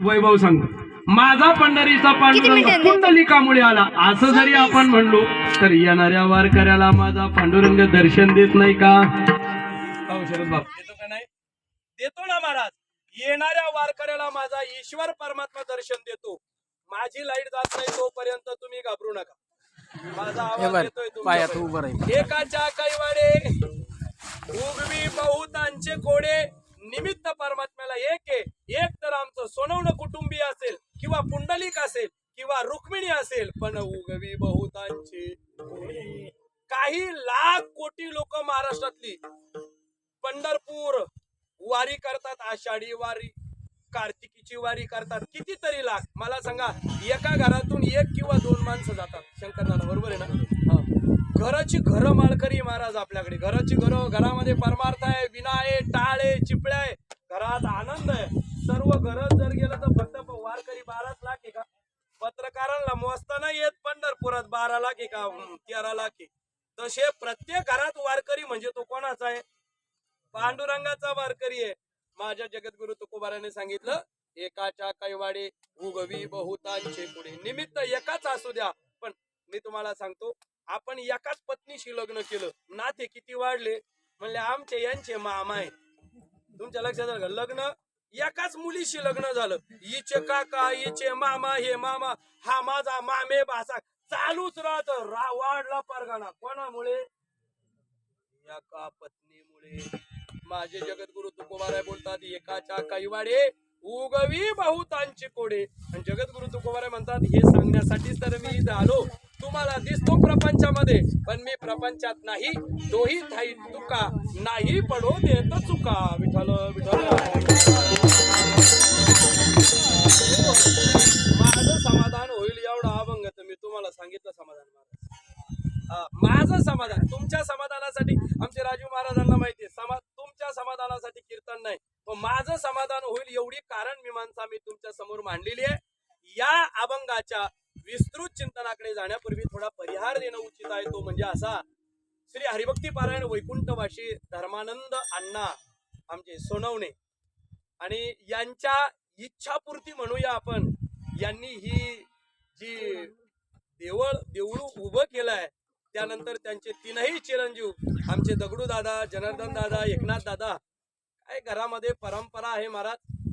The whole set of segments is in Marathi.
वैभव सांगतो. माझा पंढरीचा पांडुरंग? कुंडलिकामुळे आला. असं जरी आपण म्हणलो तर येणाऱ्या वारकऱ्याला माझा पांडुरंग दर्शन देत नाही का? शरद बाप देतो का नाही? देतो ना महाराज. येणाऱ्या वारकऱ्याला माझा ईश्वर परमात्मा दर्शन देतो. माझी लाइट जात नाही तोपर्यंत तुम्ही घाबरू नका. माझा आवाज येतोय एकाच्या कैवाडे उगवी बहुतांचे कोडे. निमित्त परमात्म्याला एक आहे. एक तर आमचं सोनवणं कुटुंबीय असेल किंवा पुंडलिक असेल किंवा रुक्मिणी असेल पण उगवी बहुतांची काही लाख कोटी लोक महाराष्ट्रातली. पंढरपूर वारी करतात आषाढी वारी कार्तिकीची वारी करतात कितीतरी लाख. मला सांगा एका घरातून एक किंवा दोन माणसं जातात. शंकरनाथ बरोबर आहे ना? घराची घरं माळकरी महाराज आपल्याकडे. घराची घरं घरामध्ये परमार्थ आहे विना आहे टाळ आहे चिपळ्या आहे घरात आनंद आहे. सर्व घरं जर गेलं तर फक्त वारकरी बाराच लाख आहे का? पत्रकारांना मोजताना येत पंढरपुरात बारा लाख आहे का? तेरा लाख आहे. तसे प्रत्येक घरात वारकरी म्हणजे तो कोणाचा आहे? पांडुरंगाचा वारकरी आहे. माझ्या जगद्गुरु तुकोबाराने सांगितलं एकाच्या कैवाडे उगवी बहुतांचे पुढे. निमित्त एकाच असू द्या. पण मी तुम्हाला सांगतो आपण एकाच पत्नीशी लग्न केलं. नाते किती वाढले? म्हणले आमचे यांचे मामा आहे तुमच्या लक्षात आलं का? लग्न एकाच मुलीशी लग्न झालं. हिचे काका हिचे मामा हे मामा हा माझा मामे भासा चालूच राहत. रा वाढला परगाणा. कोणामुळे? एका पत्नीमुळे. माझे जगद्गुरु तुकोबाराय बोलतात एकाच्या कैवाडे उगवी बहुतांची कोडे. आणि जगद्गुरु तुकोबाराय म्हणतात हे सांगण्यासाठीच तर मी इथं आलो. तुम्हाला दिसतो प्रपंचामध्ये पण मी प्रपंचात नाही. तोही थाई तुका. नाही पडो देत चुका. विठ्ठल विठ्ठल. माझं समाधान होईल एवढा अभंग तर मी तुम्हाला सांगितलं समाधान माझं समाधान. तुमच्या समाधानासाठी आमचे राजू महाराजांना माहिती आहे समा तुमच्या समाधानासाठी कीर्तन नाही. पण माझं समाधान होईल एवढी कारण मीमांसा मी तुमच्यासमोर मांडलेली आहे. या अभंगाच्या विस्तृत चिंतनाकडे जाण्यापूर्वी थोडा परिहार देणं उचित आहे. तो म्हणजे असा श्री हरिभक्ती पारायण वैकुंठवाशी धर्मानंद अण्णा आमचे सोनवणे. आणि यांच्या इच्छापूर्ती म्हणूया आपण. यांनी ही जी देवळ देऊळ उभं केलंय त्यानंतर त्यांचे तीनही चिरंजीव आमचे दगडू दादा जनार्दन दादा एकनाथ दादा काय घरामध्ये परंपरा आहे महाराज?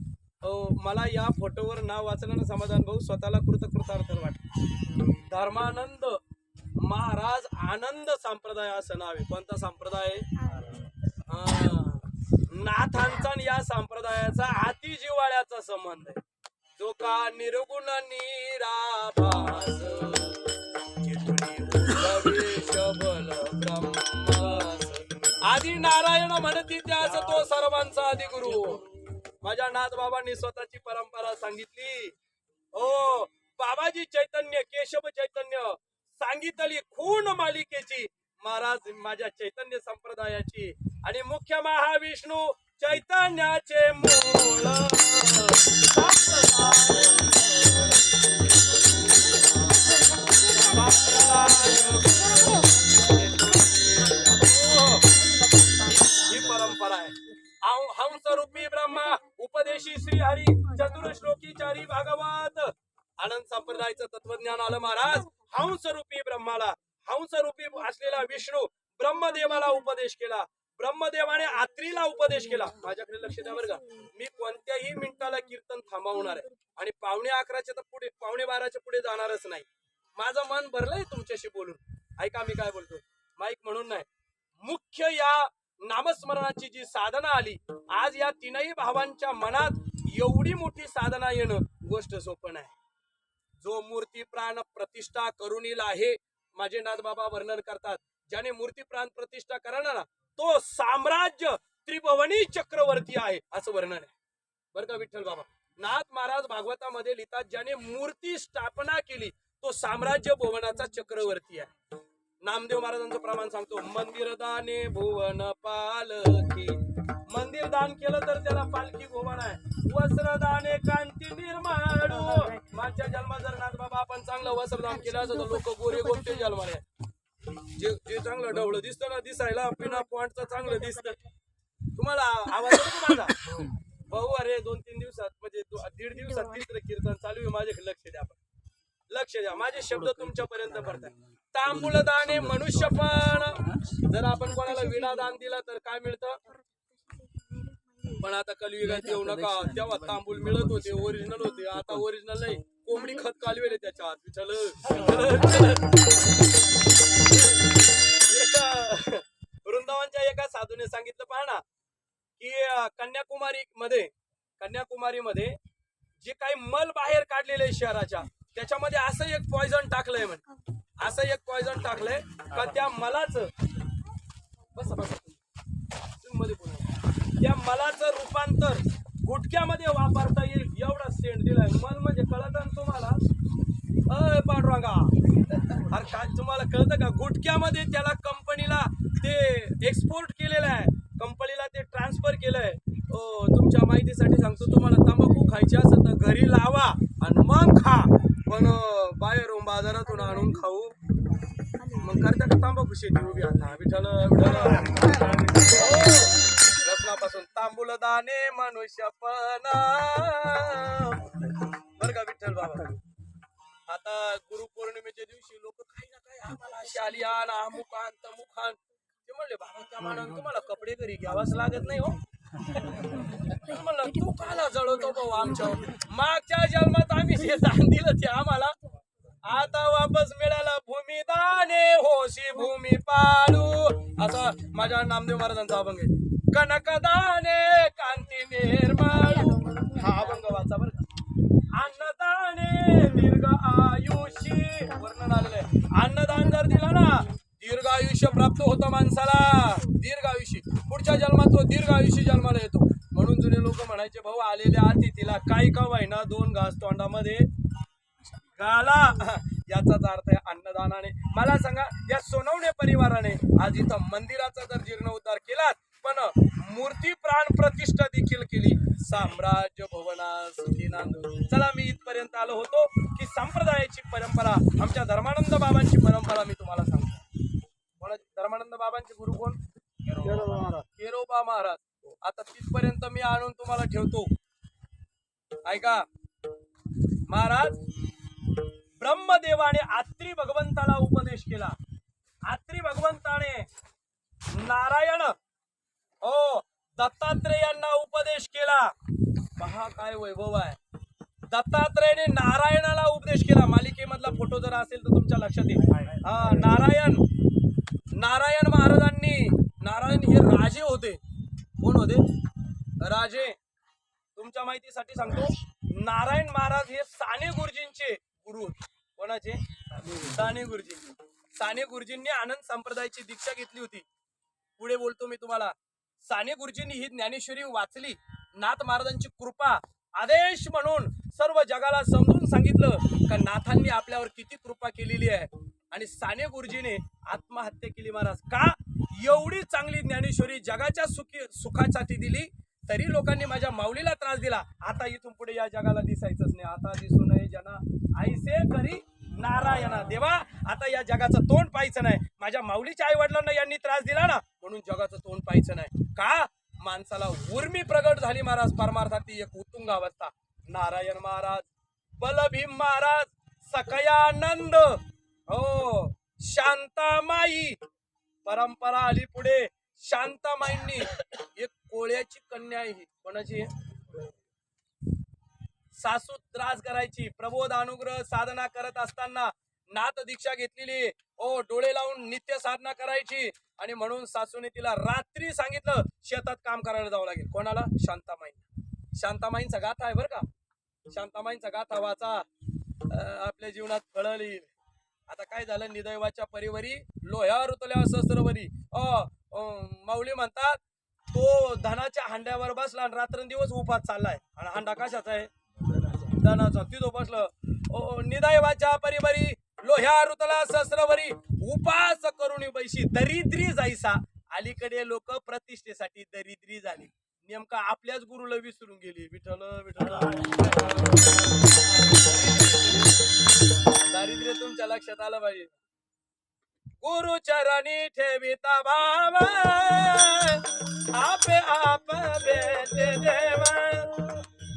मला या फोटोवर नाव वाचलं ना समाधान भाऊ स्वतःला कृतकृतार्थ वाटत. धर्मानंद महाराज आनंद संप्रदाय असं नाव आहे. कोणता संप्रदाय. नाथांचा या संप्रदायाचा अति जिव्हाळ्याचा संबंध आहे. जो का निर्गुण निराभास. आदी नारायण म्हणती त्यास तो सर्वांचा आदी गुरु माझ्या नाथ बाबांनी स्वतःची परंपरा सांगितली. हो बाबाजी चैतन्य केशव चैतन्य सांगितली खून मालिकेची. महाराज माझ्या चैतन्य संप्रदायाची. आणि मुख्य महाविष्णू चैतन्याचे मूळ. हो, ही परंपरा आहे. हम स्वरूपी ब्रह्मा उपदेशी श्री हरी चतुर्श्लोकी चारी भागवत. आनंद संप्रदायाचं तत्वज्ञान आलं महाराज. हंसरूपी ब्रह्माला हंसरूपी असलेला विष्णू ब्रह्मदेवाला उपदेश केला. ब्रह्मदेवाने आत्रीला उपदेश केला. माझ्याकडे लक्ष द्या बरं का. मी कोणत्याही मिनिटाला कीर्तन थांबवणार आहे. आणि पावणे अकराच्या तर पुढे पावणे बाराच्या पुढे जाणारच नाही. माझं मन भरलंय तुमच्याशी बोलून. ऐका मी काय बोलतो माईक म्हणून नाही. मुख्य या नामस्मरणाची जी साधना आली आज या तीनही भावांच्या मनात एवढी मोठी साधना येणं गोष्ट सोपण नाही. जो मूर्ती प्राण प्रतिष्ठा करुणील आहे माझे नाथ बाबा वर्णन करतात ज्याने मूर्ती प्राण प्रतिष्ठा करणार ना तो साम्राज्य त्रिभवनी चक्रवर्ती आहे असं वर्णन आहे. बरं का विठ्ठल बाबा? नाथ महाराज भागवतामध्ये लिहितात ज्याने मूर्ती स्थापना केली तो साम्राज्य भुवनाचा चक्रवर्ती आहे. नामदेव महाराजांचं प्रमाण सांगतो. मंदिर दाने भुवन पालखी. मंदिर दान केलं तर त्याला पालखी भुवन आहे. वस्त्र दाने कांती निर्माणू. मागच्या जन्मात जर नाथ बाबा आपण चांगलं वस्त्र दान केलं असं तर लोक गोरे गोपटे जन्माले. जे जे चांगलं ढवळं दिसतं ना दिसायला पिना पॉइंटचं चांगलं दिसतं. तुम्हाला आवाज माझा? भाऊ अरे दोन तीन दिवसात म्हणजे दीड दिवसात तिसरं कीर्तन चालू आहे. माझ्याकडे लक्ष द्या आपण. लक्ष द्या. माझे शब्द तुमच्यापर्यंत पडतात तांबूल मनुष्य पण जर आपण कोणाला विडा दान दिला तर काय मिळतं? पण आता कलियुगात येऊ नका. तेव्हा तांबूल मिळत होते ओरिजिनल होते. आता ओरिजिनल नाही. कोंबडी खत कालवेले त्याच्यात. विठ्ठल. वृंदावनच्या एका साधूने सांगितलं पहा की कन्याकुमारी मध्ये कन्याकुमारी मध्ये जे काही मल बाहेर काढलेले आहे शहराच्या त्याच्यामध्ये असं एक पॉइझन टाकलंय म्हणे. असं एक पॉइझन टाकलंय का त्या मलाच बस बसा मध्ये बोला. त्या मलाचं रूपांतर गुटक्यामध्ये वापरता येईल एवढा सेंट दिलाय. मन म्हणजे कळत तुम्हाला? अय पांडुरंगा. अरे काय तुम्हाला कळतं का? गुटक्यामध्ये त्याला कंपनीला ते एक्सपोर्ट केलेलं आहे. कंपनीला ते ट्रान्सफर केलंय. ओ तुमच्या माहितीसाठी सांगतो तुम्हाला तंबाखू खायची असेल तर घरी लावा आणि मग खा. पण बाहेरून बाजारातून आणून खाऊ. मग करता का तांबाखू शेती उभी आता? विठ्ठल विठ्ठल रत्नापासून तांबूल दाणे मनुष्यपणा बर का विठ्ठल बाबा? आता गुरुपौर्णिमेच्या दिवशी लोक काही ना काही आम्हाला शालियान अमुखान तमुखान ते म्हणले बाबा त्या मानानं तुम्हाला कपडे घरी घ्यावाच लागत नाही हो. म्हणलं तू काला जळवतो भाऊ आमच्यावर. मागच्या जन्मात आम्ही जे दान दिलं ते आम्हाला आता वापस मिळाला. भूमी दाने होशी भूमी पाडू. असं माझ्या नामदेव महाराजांचा अभंग आहे. कनक दाने कांती निर्माळू. हा अभंग वाचा बरं अन्नदाने दीर्घ आयुषी वर्णन आलेलं आहे. अन्नदान जर दिलं ना दीर्घ आयुष्य प्राप्त होतं माणसाला. दीर्घ आयुष्य. पुढच्या जन्मात तो दीर्घ आयुष्य जन्माला येतो. म्हणून जुने लोक म्हणायचे भाऊ आलेल्या अतिथीला काही का ना दोन घास तोंडामध्ये गाला याचाच अर्थ आहे अन्नदानाने. मला सांगा या सोनवणे परिवाराने आज इथं मंदिराचा तर जीर्णोद्धार केलाच पण मूर्ती प्राण प्रतिष्ठा देखील केली. साम्राज्य भवना सुखी नांदू. चला मी इथपर्यंत आलो होतो की संप्रदायाची परंपरा आमच्या धर्मानंद बाबांची परंपरा मी तुम्हाला सांगतो. धर्मानंद बाबांचे गुरु कोण? केरोबा महाराज. आता तिथपर्यंत मी आणून तुम्हाला ठेवतो. ऐका. महाराज ब्रह्मदेवाने आत्री भगवंताला उपदेश केला. आत्री भगवंताने नारायण हो दत्तात्रेयांना उपदेश केला. पहा काय वैभव आहे. दत्तात्रेयाने नारायणाला उपदेश केला. मालिकेमधला फोटो जर असेल तर तुमच्या लक्षात येईल. हा नारायण. नारायण महाराजांनी नारायण हे राजे होते. कोण होते? राजे. तुमच्या माहितीसाठी सांगतो. नारायण महाराज हे साने गुरुजींचे गुरु होते. कोणाचे? साने गुरुजींचे. साने गुरुजींनी आनंद संप्रदायाची दीक्षा घेतली होती. पुढे बोलतो मी तुम्हाला. साने गुरुजींनी ही ज्ञानेश्वरी वाचली. नाथ महाराजांची कृपा आदेश म्हणून सर्व जगाला समजून सांगितलं का नाथांनी आपल्यावर किती कृपा केलेली आहे. आणि साने गुरुजीने आत्महत्या केली महाराज. का? एवढी चांगली ज्ञानेश्वरी जगाच्या सुखी सुखासाठी दिली तरी लोकांनी माझ्या माऊलीला त्रास दिला. आता इथून पुढे या जगाला दिसायचंच नाही. आता दिसू नये जना आईसे करी नारायणा. देवा आता या जगाचं तोंड पाहायचं नाही. माझ्या माऊलीच्या आई वडिलांना यांनी त्रास दिला ना म्हणून जगाचं तोंड पाहायचं नाही. का? माणसाला उर्मी प्रगट झाली महाराज परमार्थाची एक उत्तुंग अवस्था. नारायण महाराज बलभीम महाराज सकयानंद. हो शांतामाई. परंपरा आली पुढे. शांतामाईंनी एक कोळ्याची कन्या आहे कोणाची? सासू त्रास करायची. प्रबोध अनुग्रह साधना करत असताना नाथ दीक्षा घेतलेली. ओ डोळे लावून नित्य साधना करायची. आणि म्हणून सासूने तिला रात्री सांगितलं शेतात काम करायला जावं लागेल. कोणाला? शांतामाईन शांतामाईंचा गाथा आहे बरं का? शांतामाईंचा गाथा वाचा. आपल्या जीवनात फळं येईल. आता काय झालं? निदैवाच्या परिवरी लोह्या ऋतुल्या सहस्रवरी. अ माऊली म्हणतात तो धनाच्या हांड्यावर बसला आणि रात्रंदिवस उपास चाललाय. आणि हांडा कशाचा आहे? धनाचा. तिथं बसलं ओ निदैवाच्या परिवारी लोह्या ऋतला सहस्रवरी. उपास करून बैशी दरिद्री जायसा अलीकडे लोक प्रतिष्ठेसाठी दरिद्री झाली. नेमका आपल्याच गुरुला विसरून गेली. विठल विठल दारिद्र्य तुमच्या लक्षात आलं पाहिजे. गुरु चरणी ठेविता भाव आपे आप बेते देव.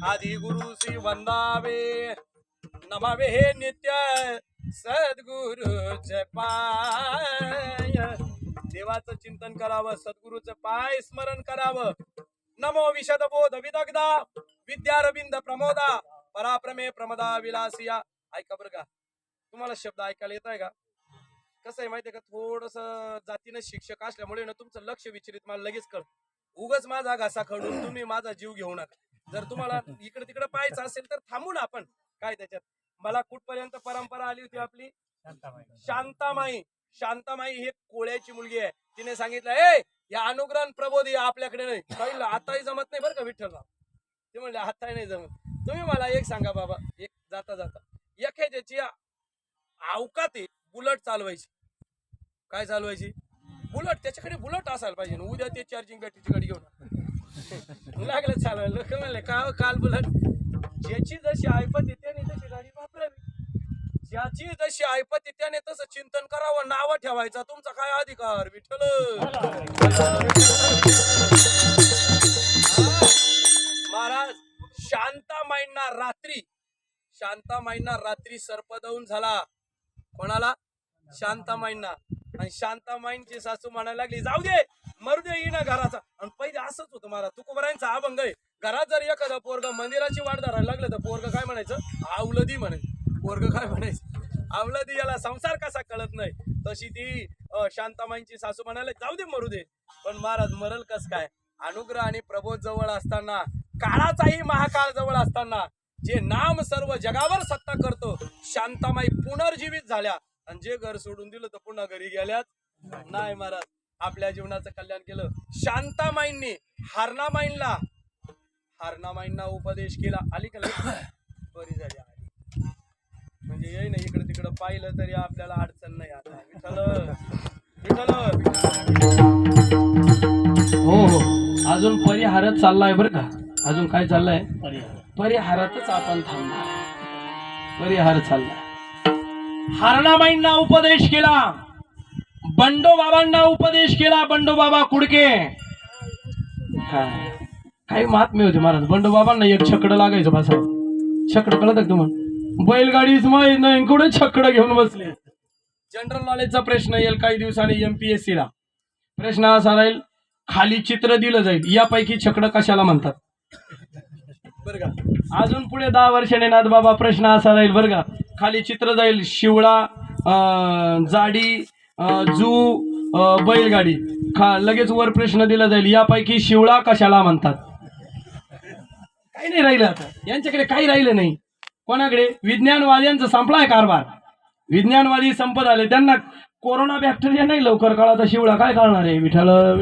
आदि श्री वंदावे नमावे हे नित्य सद्गुरुच पाय. देवाचं चिंतन करावं सद्गुरूचं पाय स्मरण करावं. नमो विशद बोध विदग्धा. विद्यारविंद प्रमोदा. पराप्रमे प्रमदा विलासिया. ऐका बरं का. तुम्हाला शब्द ऐकायला येत आहे का? कसं आहे माहितीये का? थोडस जातीनं शिक्षक असल्यामुळे ना तुमचं लक्ष विचलित मला लगेच कळ उगच माझा घासा खडून तुम्ही माझा जीव घेऊ नका. जर तुम्हाला इकडे तिकडे पाहायचं असेल तर थांबू ना आपण. काय त्याच्यात? मला कुठपर्यंत परंपरा आली होती आपली? शांतामाई. शांतामाई ही कोळ्याची मुलगी आहे. तिने सांगितलं ए या अनुग्रहण प्रबोधी आपल्याकडे नाही. आताही जमत नाही बरं का विठ्ठलराव. ते म्हणले आताही नाही जमत. तुम्ही मला एक सांगा बाबा एक जाता जाता एक आहे अवकात बुलट चालवायची. काय चालवायची? बुलट त्याच्याकडे बुलट असायला पाहिजे. ना उद्या ते चार्जिंग बॅटरीची गाडी घेऊन लागलं चालवायला. लोक म्हणले का हो काल बुलट? ज्याची जशी ऐपत येते त्याने तशी गाडी वापरावी. ज्याची जशी ऐपत येते त्याने तसं चिंतन करावं. नावं ठेवायचा तुमचा काय अधिकार? विठ्ठल! महाराज शांतामाईंना रात्री शांता माईंना रात्री सर्पदौन झाला. कोणाला? शांतामाईंना आणि शांतामाईंची सासू म्हणायला लागली जाऊ दे मरू दे येईना घराचा. आणि पहिले असंच होतं मला. तुकोबरायांचा अभंग आहे. घरात जर एखादा पोरग मंदिराची वाट धरायला लागलं तर पोरग काय म्हणायचं? आवलदी म्हणायचं पोरग काय म्हणायचं? आवलदी याला संसार कसा कळत नाही. तशी ती शांतामाईंची सासू म्हणाले जाऊ दे मरू दे. पण महाराज मरल कस काय? अनुग्रह आणि प्रबोध जवळ असताना काळाचाही महाकाळ जवळ असताना जे नाम सर्व जगावर सत्ता करतो शांतामाई पुनर्जीवित झाल्या. आणि जे घर सोडून दिलं तर पुन्हा घरी गेल्यात. नाही महाराज आपल्या जीवनाचं कल्याण केलं. शांतामाईंनी हारनामाईंना हारनामाईंना उपदेश केला. आली का? बरी झाली आली. म्हणजे येई ना इकडे तिकडे पाहिलं तरी आपल्याला अडचण नाही आता. विठ्ठल विठ्ठल. हो हो. अजून परिहारच चाललाय बरं का? अजून काय चाललंय? परिहारातच आपण थांबणार. परिहार चालला. हारणाबाईंना उपदेश केला. बंडो बाबांना उपदेश केला. बंडोबाबा कुडके. काही महात्मे होते महाराज. बंडोबाबांना एक छकड लागायचं भासा छकड कळत तुम्हाला? बैलगाडीच माहीत नाही कुठे छकड घेऊन बसले. जनरल नॉलेजचा प्रश्न येईल काही दिवसांनी एमपीएससी ला. प्रश्न असा राहील खाली चित्र दिलं जाईल. यापैकी छकड कशाला म्हणतात? बरं का? अजून पुढे दहा वर्षाने नाथ बाबा प्रश्न असा राहील बरं का? खाली चित्र जाईल शिवळा अं, जाडी अं, जू अं, बैलगाडी. खा लगेच वर प्रश्न दिला जाईल. यापैकी शिवळा कशाला म्हणतात? काही नाही राहिलं आता. यांच्याकडे काही राहिलं नाही. कोणाकडे? विज्ञानवाद्यांचा संपलाय कारभार. विज्ञानवादी संपत आले. त्यांना कोरोना बॅक्टेरिया नाही लवकर कळा तर शिवळा काय करणार आहे? विठ्ठल.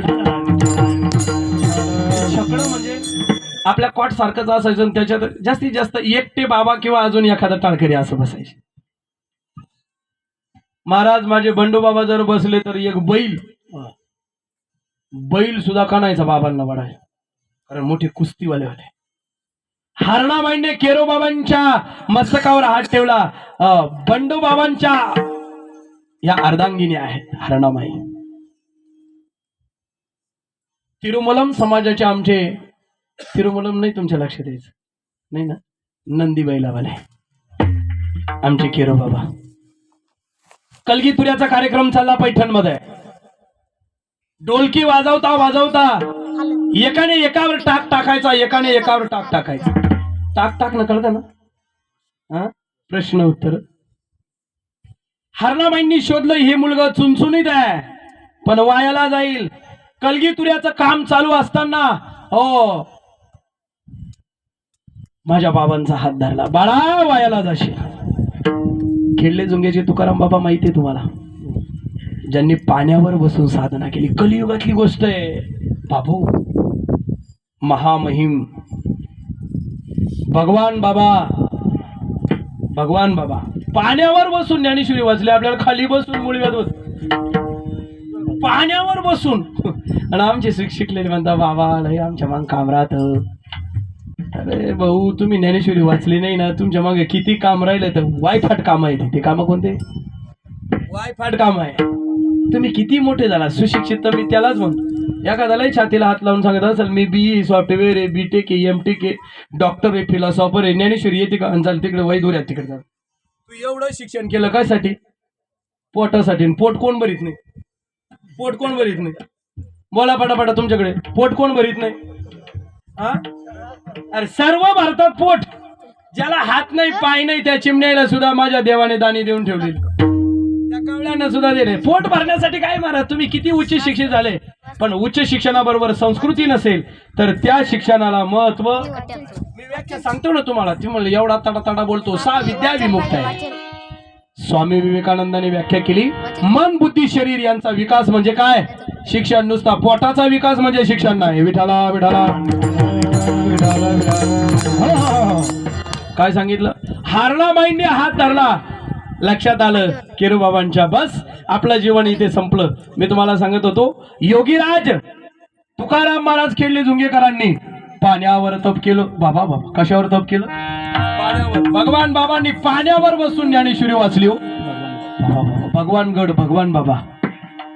छकड म्हणजे आपल्या कॉट सारखंच असायचं आणि त्याच्यात जास्तीत जास्त एकटे बाबा किंवा अजून एखादा टाळकरी असं बसायचे. महाराज माझे बंडू बाबा जर बसले तर एक बैल बैल सुद्धा कानायचा बाबांना वाढाय कारण मोठे कुस्तीवाले होते. हारणाबाईंने केरो बाबांच्या मस्तकावर हात ठेवला. अं, बंडू बाबांच्या या अर्धांगिनी आहेत हरणामाई तिरुमलम समाजाचे आमचे तिरुमलम नाही तुमच्या लक्षात यायचं? नाही ना? नंदीबाईला बैलावाले आमचे केरो बाबा. कलगीतुऱ्याचा कार्यक्रम चालला पैठणमध्ये. डोलकी वाजवता वाजवता. एकाने एकावर टाक टाकायचा एकाने एकावर टाक टाकायचा. टाक टाक न कळतं ना? हा? प्रश्न उत्तर. हरणाबाईंनी शोधलं हे मुलगा चुनचुनीत आहे पण वायाला जाईल. कलगीतुऱ्याचं काम चालू असताना हो माझ्या बाबांचा हात धरला. बाळा वायाला जाशी खेळले जुंग्याचे तुकाराम बाबा माहिती आहे तुम्हाला. ज्यांनी पाण्यावर बसून साधना केली. कलियुगातली गोष्ट आहे. बाबू महामहिम. भगवान बाबा. भगवान बाबा. पाण्यावर बसून ज्ञानेश्वरी वाचले. आपल्याला खाली बसून मुळव्यात होत. पाण्यावर बसून. आणि आमचे शिक्षक शिकलेले म्हणता बाबा लय आमच्या मग काम राहतं. अरे भाऊ तुम्ही ज्ञानेश्वरी वाचली नाही ना तुमच्या मागे किती काम राहिलं तर वायफाट काम आहे ते. काम कोणते? वायफाट काम आहे. तुम्ही किती मोठे झाला सुशिक्षित तर मी त्यालाच म्हणतो. एखाद्यालाही छातीला हात लावून सांगत असेल मी बी ई सॉफ्टवेअर आहे बी टेक आहे एम टेक आहे डॉक्टर आहे फिलॉसॉफर आहे ज्ञानेश्वरी येते का? चाल तिकडे वैदूर आहे तिकडे जा तू एवढं शिक्षण केलं कायसाठी पोटासाठी. आणि पोट कोण भरीत नाही? पोट कोण भरीत नाही? बोला पटापटा तुमच्याकडे. पोट कोण भरीत नाही? हा अरे सर्व भारतात पोट. ज्याला हात नाही पाय नाही त्या चिमण्याला सुद्धा माझ्या देवाने दाणी देऊन ठेवलेली. त्या कवळ्यांना सुद्धा दिले. पोट भरण्यासाठी काय मारा तुम्ही किती उच्च शिक्षित झाले. पण उच्च शिक्षणाबरोबर संस्कृती नसेल तर त्या शिक्षणाला महत्त्व मी व्याख्या सांगतो ना तुम्हाला. ती म्हणलं एवढा तडा तडा बोलतो सा विद्या विमुक्त आहे. स्वामी विवेकानंदाने व्याख्या केली मन बुद्धी शरीर यांचा विकास म्हणजे काय? शिक्षण नुसता पोटाचा विकास म्हणजे शिक्षण नाही. विठाला विठाला काय सांगितलं? हारला माईंनी हात धरला. लक्षात आलं केरूबाबांच्या बस. आपलं जीवन इथे संपलं. मी तुम्हाला सांगत होतो योगीराज तुकाराम महाराज खेळले झुंगेकरांनी. पाण्यावर तप केलं. बाबा बाबा कशावर तप केलं? पाण्यावर. भगवान बाबांनी पाण्यावर बसून ज्ञानेश्वरी वाचली हो. भगवान गड भगवान बाबा.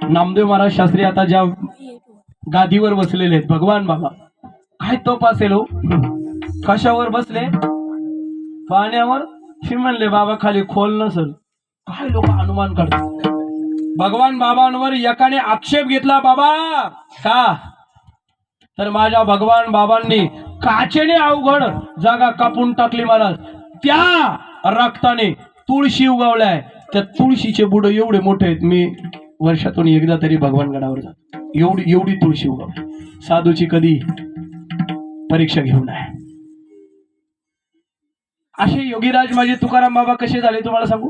नामदेव महाराज शास्त्री आता ज्या गादीवर बसलेले आहेत. भगवान बाबा. काय तो असेल हो कशावर बसले? पाण्यावर? म्हणले बाबा खाली खोल नसल काय लोक अनुमान काढतात? भगवान बाबांवर एकाने आक्षेप घेतला बाबा का? तर माझ्या भगवान बाबांनी काचेने अवघड जागा कापून टाकली महाराज. त्या रक्ताने तुळशी उगवलाय त्या तुळशीचे बुड एवढे मोठे आहेत मी वर्षातून एकदा तरी भगवान गडावर जातो. एवढी एवढी तुळशी उगवली. साधूची कधी परीक्षा घेऊ नये असे योगीराज माझे तुकाराम बाबा कसे झाले तुम्हाला सांगू?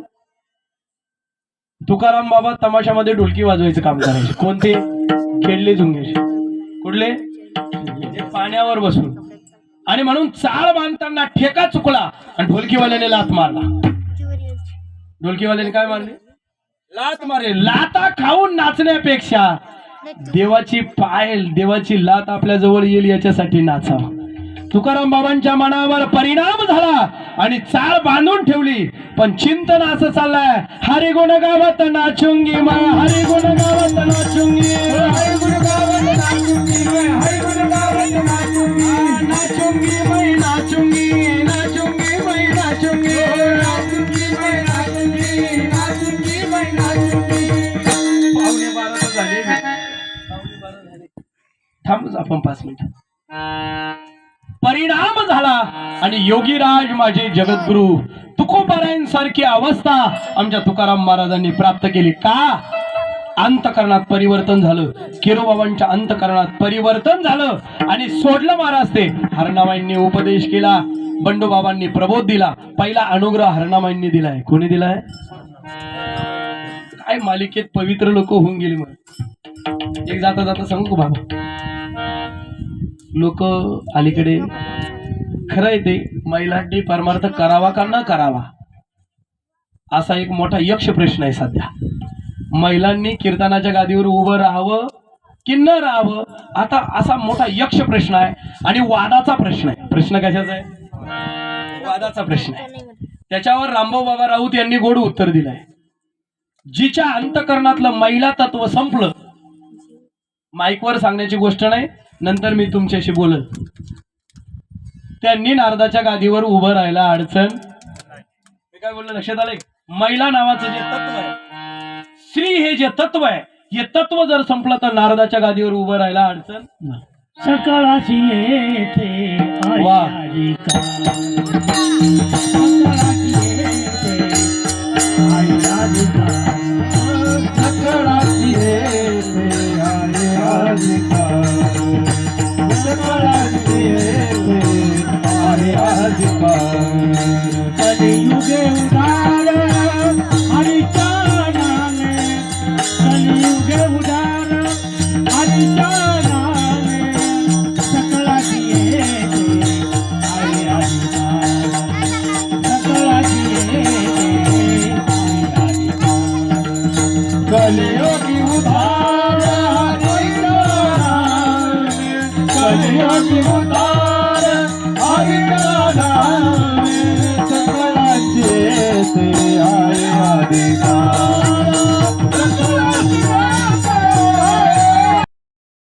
तुकाराम बाबा तमाशामध्ये ढोलकी वाजवायचं काम करायचे. कोणते? खेळले झुंगेचे. कुठले? पाण्यावर बसून. आणि म्हणून चाळ बांधताना ठेका चुकला आणि ढोलकीवाल्याने लात मारला. ढोलकीवाल्याने काय मारले? लात मारले. लाता खाऊन नाचण्यापेक्षा देवाची पायल देवाची लात आपल्या जवळ येईल याच्यासाठी नाचावं. तुकाराम बाबांच्या मनावर परिणाम झाला आणि चाळ बांधून ठेवली. पण चिंतन असं चाललंय. हरे गुण गावात नाचुंगी मा हरी गुण गावात नाचुंगी. हरी गुण गावात नाचुंगी. आणि योगीराज माझे जगद्गुरु तुकोबारायांसारखी अवस्था आमच्या तुकाराम महाराजांनी प्राप्त केली. का? अंतकरणात परिवर्तन झालं. किरोबाबांच्या अंतकरणात परिवर्तन झालं आणि सोडलं महाराज ते हरणाबाईंनी उपदेश केला. बंडोबाबांनी प्रबोध दिला. पहिला अनुग्रह हरणाबाईंनी दिलाय. कोणी दिलाय? काय मालिकेत पवित्र लोक होऊन गेली मग एक जाता जाता सांगू बाबा? लोक अलीकडे खरं आहे ते. महिलांनी परमार्थ करावा का न करावा? असा एक मोठा यक्ष प्रश्न आहे सध्या. महिलांनी कीर्तनाच्या गादीवर उभं राहावं की न राहावं? आता असा मोठा यक्ष प्रश्न आहे आणि वादाचा प्रश्न आहे. प्रश्न कशाचा आहे? वादाचा प्रश्न आहे. त्याच्यावर रामभाऊ बाबा राऊत यांनी गोड उत्तर दिलंय. जिच्या अंतकरणातलं महिला तत्व संपलं माईकवर सांगण्याची गोष्ट नाही. नंतर मी तुमच्याशी बोलल. त्यांनी नारदाच्या गादीवर उभं राहायला अडचण मी काय बोललो लक्षात आलंय महिला नावाचं जे तत्व आहे स्त्री हे जे तत्व आहे हे तत्व जर संपलं तर नारदाच्या गादीवर उभं राहायला अडचण नाही. येते वा. राधिका. सकाळाची येते आई राधिका. सकाळाची येते आई राधिका. सकाळाची येते आई राधिका. कलियुगे